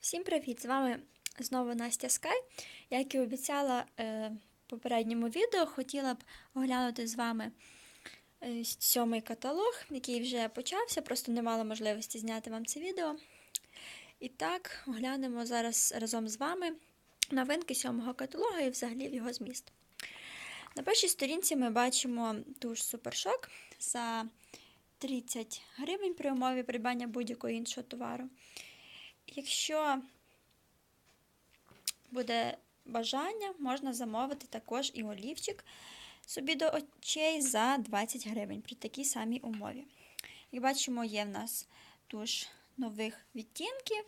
Всім привіт! З вами знову Настя Скай. Як і обіцяла е, в попередньому відео, хотіла б оглянути з вами е, сьомий каталог, який вже почався, просто не мала можливості зняти вам це відео. І так, оглянемо зараз разом з вами новинки сьомого каталогу і взагалі його зміст. На першій сторінці ми бачимо туш Супершок за 30 гривень при умові придбання будь-якого іншого товару. Якщо буде бажання, можна замовити також і олівчик собі до очей за 20 гривень при такій самій умові. Як бачимо, є в нас туш нових відтінків.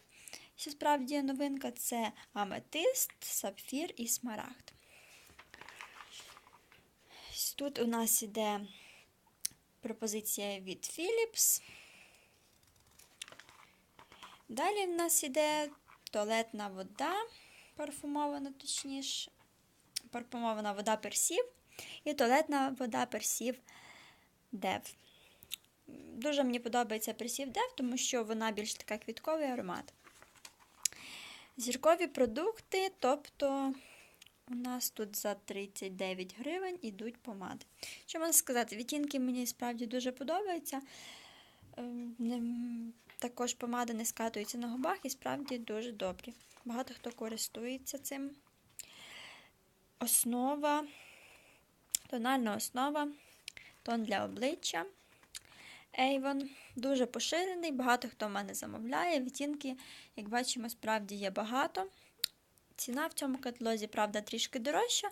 Що справді новинка це аметист, сапфір і смарагд. Тут у нас іде пропозиція від Philips. Далі в нас іде туалетна вода, парфумована, точніше, парфумована вода персів і туалетна вода персів Дев. Дуже мені подобається персів Дев, тому що вона більш така квітковий аромат. Зіркові продукти, тобто у нас тут за 39 гривень йдуть помади. Що можна сказати, відтінки мені справді дуже подобаються. Також помада не скатується на губах і справді дуже добрі. Багато хто користується цим. Основа, тональна основа, тон для обличчя. Avon дуже поширений, багато хто в мене замовляє. Відтінки, як бачимо, справді є багато. Ціна в цьому каталозі, правда, трішки дорожча,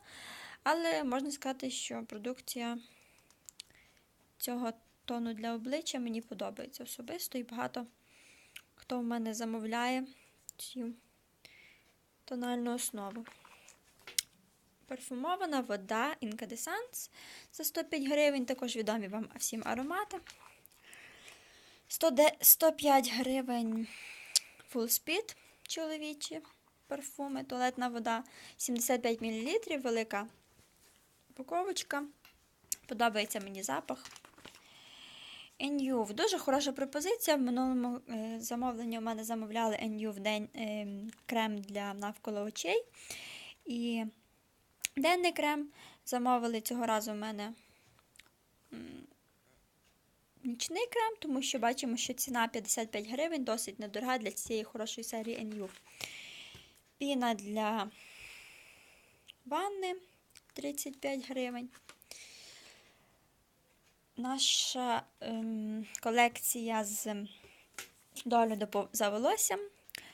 але можна сказати, що продукція цього тону для обличчя мені подобається особисто і багато хто в мене замовляє цю тональну основу. Парфумована вода Incandescence за 105 гривень, також відомі вам всім аромати. 105 гривень Full Speed чоловічі парфуми, туалетна вода 75 мл, велика упаковочка. Подобається мені запах. NU. Дуже хороша пропозиція. В минулому е, замовленні у мене замовляли NU день е, крем для навколо очей. І денний крем замовили цього разу в мене нічний крем, тому що бачимо, що ціна 55 гривень, досить недорога для цієї хорошої серії NU. Піна для ванни 35 гривень. Наша ем, колекція з догляду за волоссям.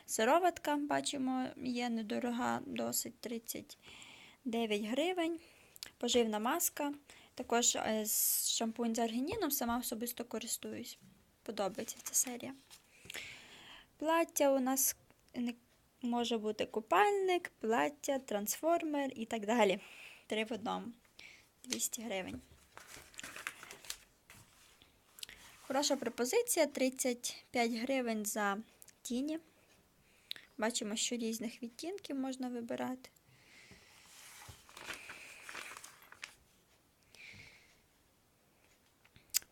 Сироватка, бачимо, є недорога, досить 39 гривень. Поживна маска. Також е, шампунь з аргініном, сама особисто користуюсь. Подобається ця серія. Плаття у нас може бути купальник, плаття, трансформер і так далі. Три в одному. 200 гривень. Хороша пропозиція 35 гривень за тіні. Бачимо, що різних відтінків можна вибирати.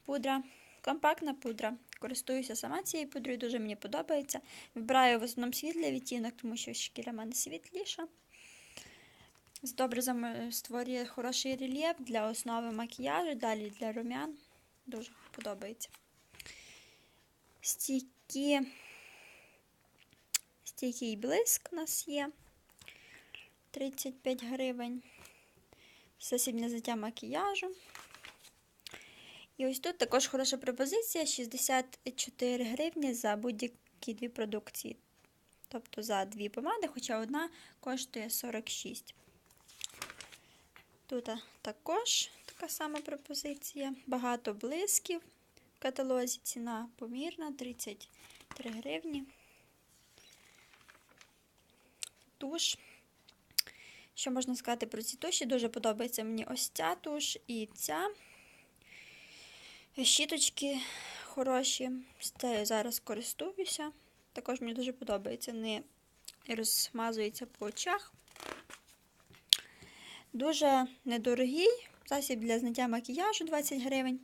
Пудра, компактна пудра. Користуюся сама цією пудрою, дуже мені подобається. Вибираю в основному світлий відтінок, тому що шкіра в мене світліша. Добре створює хороший рельєф для основи макіяжу, далі для рум'ян. Дуже подобається. Стійкі, стійкий блиск у нас є 35 гривень. Засібне заття макіяжу. І ось тут також хороша пропозиція: 64 гривні за будь-які дві продукції. Тобто за дві помади, хоча одна коштує 46. Тут також така сама пропозиція. Багато блисків. Каталозі ціна помірна, 33 гривні. Туш. Що можна сказати про ці туші? Дуже подобається мені ось ця туш і ця. Щіточки хороші. З зараз користуюся. Також мені дуже подобається, не розмазується по очах. Дуже недорогий. Засіб для зняття макіяжу 20 гривень.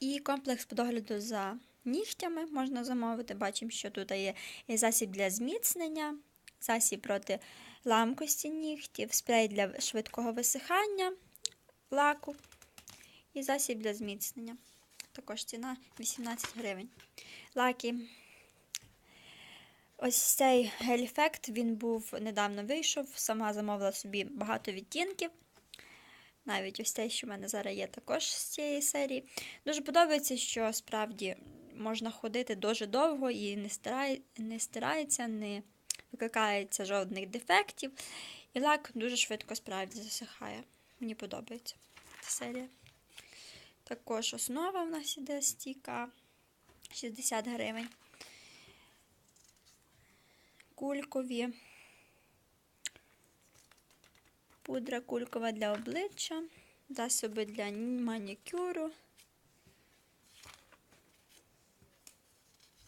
І комплекс по догляду за нігтями можна замовити. Бачимо, що тут є засіб для зміцнення, засіб проти ламкості нігтів, спрей для швидкого висихання лаку і засіб для зміцнення. Також ціна 18 гривень. Лаки. Ось цей гель-ефект, він був недавно вийшов, сама замовила собі багато відтінків. Навіть ось цей, що в мене зараз є, також з цієї серії. Дуже подобається, що справді можна ходити дуже довго і не, стирає, не стирається, не викликається жодних дефектів. І лак дуже швидко справді засихає. Мені подобається ця серія. Також основа в нас іде стіка 60 гривень. Кулькові. Пудра кулькова для обличчя, засоби для манікюру.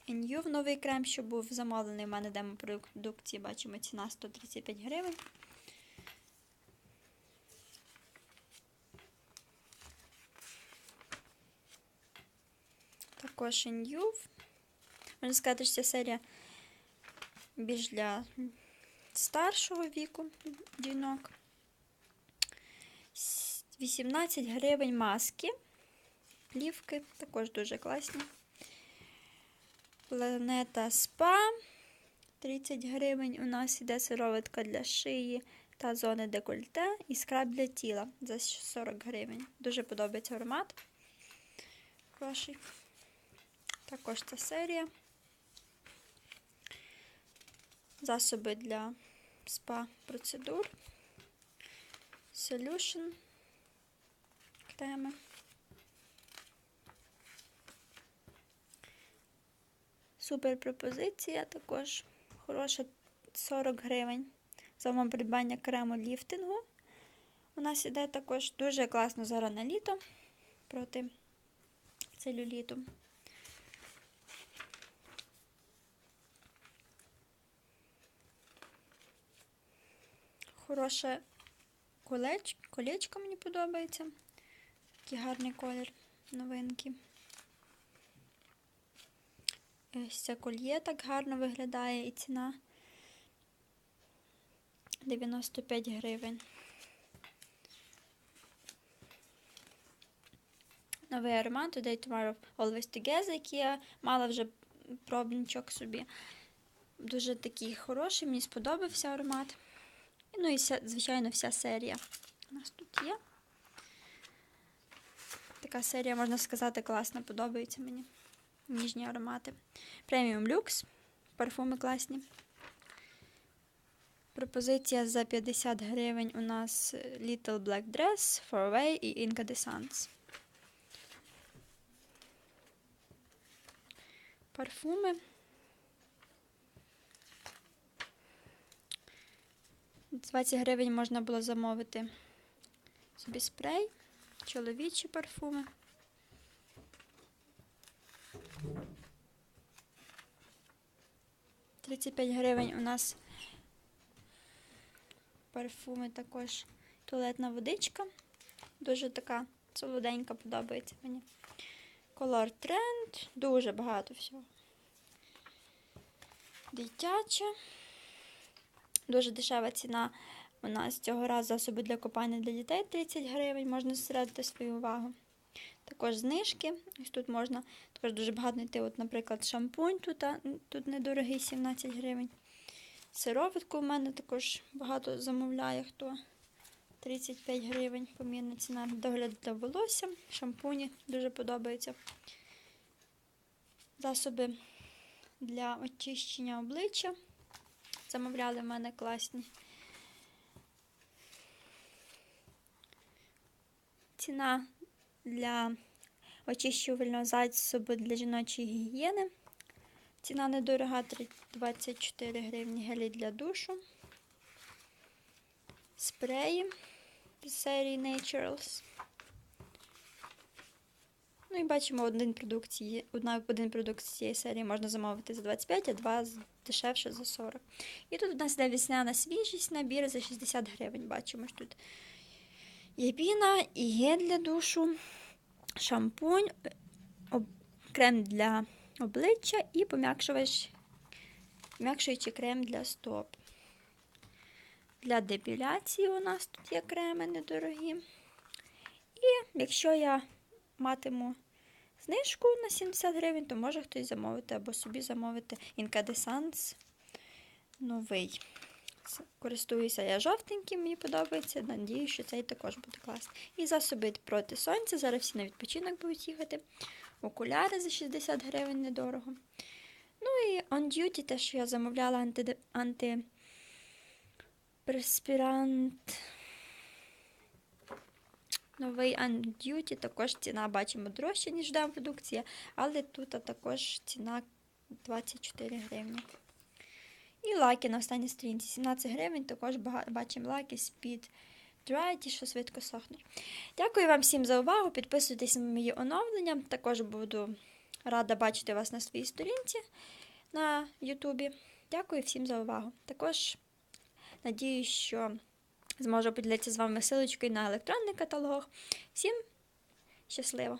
Ін'юв новий крем, що був замовлений в мене демо-продукції, бачимо, ціна 135 гривень. Також ін'юв. Можна сказати, що ця серія більш для старшого віку жінок. 18 гривень маски. Плівки також дуже класні. Планета Спа. 30 гривень. У нас іде сироватка для шиї та зони декольте і скраб для тіла за 40 гривень. Дуже подобається аромат. Хороший. Також ця серія. Засоби для спа-процедур. Solution креми. Супер пропозиція також хороша 40 гривень. За придбання крему ліфтингу. У нас іде також дуже класно зараз на літо проти целюліту. Хороше колеч... колечко мені подобається. Такий гарний колір новинки. Ось це кольє так гарно виглядає і ціна 95 гривень. Новий аромат Today Tomorrow Always Together, який я мала вже пробничок собі. Дуже такий хороший, мені сподобався аромат. Ну і, звичайно, вся серія у нас тут є. Така серія, можна сказати, класна, подобається мені. Ніжні аромати. Преміум люкс. Парфуми класні. Пропозиція за 50 гривень у нас Little Black Dress, Faraway і Incandescence. Парфуми. 20 гривень можна було замовити собі спрей, чоловічі парфуми. Тридцять п'ять гривень у нас парфуми також туалетна водичка. Дуже така солоденька, подобається мені. Color Trend, дуже багато всього. Дитяче. Дуже дешева ціна у нас цього разу засоби для копання для дітей 30 гривень, можна зосередити свою увагу. Також знижки. Ось тут можна також дуже багато знайти, от, наприклад, шампунь тут тут недорогий 17 гривень. Сироватку в мене також багато замовляє хто. 35 гривень, помірна ціна. Догляд для волосся, шампуні дуже подобаються. Засоби для очищення обличчя. Замовляли в мене класні. Ціна для очищувального засобу для жіночої гігієни. Ціна недорога 24 гривні гелі для душу. Спреї з серії Naturals. Ну і бачимо, один продукт, одна, один продукт з цієї серії можна замовити за 25, а два дешевше за 40. І тут у нас йде весняна свіжість набір за 60 гривень. Бачимо, що тут є піна, і гель для душу, шампунь, крем для обличчя і пом'якшувач, пом'якшуючий крем для стоп. Для депіляції у нас тут є креми недорогі. І якщо я матиму знижку на 70 гривень, то може хтось замовити або собі замовити інкадесанс новий. Користуюся я жовтеньким, мені подобається. Надію, що цей також буде класний. І засоби проти сонця. Зараз всі на відпочинок будуть їхати. Окуляри за 60 гривень недорого. Ну і On Duty, те, що я замовляла анти... антиперспірант. Новий On Duty, також ціна бачимо дорожча, ніж дам продукція, але тут також ціна 24 гривні. І лаки на останній сторінці 17 гривень. Також бачимо лаки Speed Dry, ті, що швидко сохнуть. Дякую вам всім за увагу. Підписуйтесь на мої оновлення. Також буду рада бачити вас на своїй сторінці на Ютубі. Дякую всім за увагу. Також надіюсь, що зможу поділитися з вами силочкою на електронний каталог. Всім щасливо!